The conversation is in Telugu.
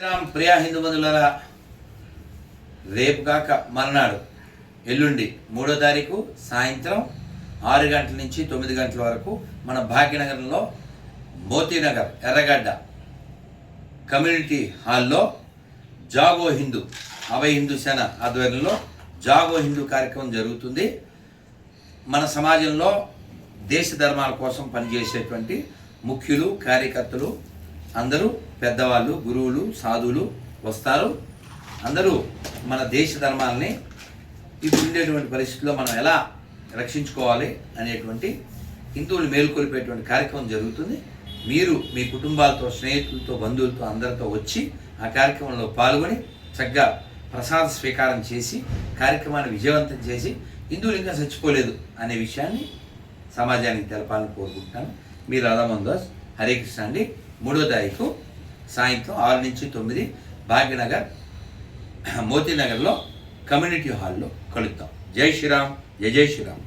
శ్రీరామ్ ప్రియా హిందూ బంధువులరా రేపు కాక మర్నాడు ఎల్లుండి మూడో తారీఖు సాయంత్రం ఆరు గంటల నుంచి తొమ్మిది గంటల వరకు మన భాగ్యనగరంలో మోతీనగర్ ఎర్రగడ్డ కమ్యూనిటీ హాల్లో జాగో హిందూ అభయ హిందూ సేన ఆధ్వర్యంలో జాగో హిందూ కార్యక్రమం జరుగుతుంది. మన సమాజంలో దేశ ధర్మాల కోసం పనిచేసేటువంటి ముఖ్యులు కార్యకర్తలు అందరూ పెద్దవాళ్ళు గురువులు సాధువులు వస్తారు. అందరూ మన దేశ ధర్మాలని ఇప్పుడు ఉండేటువంటి పరిస్థితుల్లో మనం ఎలా రక్షించుకోవాలి అనేటువంటి హిందువులు మేలుకొలిపేటువంటి కార్యక్రమం జరుగుతుంది. మీరు మీ కుటుంబాలతో స్నేహితులతో బంధువులతో అందరితో వచ్చి ఆ కార్యక్రమంలో పాల్గొని చక్కగా ప్రసాద స్వీకారం చేసి కార్యక్రమాన్ని విజయవంతం చేసి హిందువులు ఇంకా చచ్చిపోలేదు అనే విషయాన్ని సమాజానికి తెలపాలని కోరుకుంటున్నాను. మీ రాధామోహన్ హరే కృష్ణ అండి. మూడో తారీఖు సాయంత్రం ఆరు నుంచి తొమ్మిది భాగ్యనగర్ మోతీనగర్లో కమ్యూనిటీ హాల్లో కలుద్దాం. జై శ్రీరామ్ జై జై శ్రీరామ్.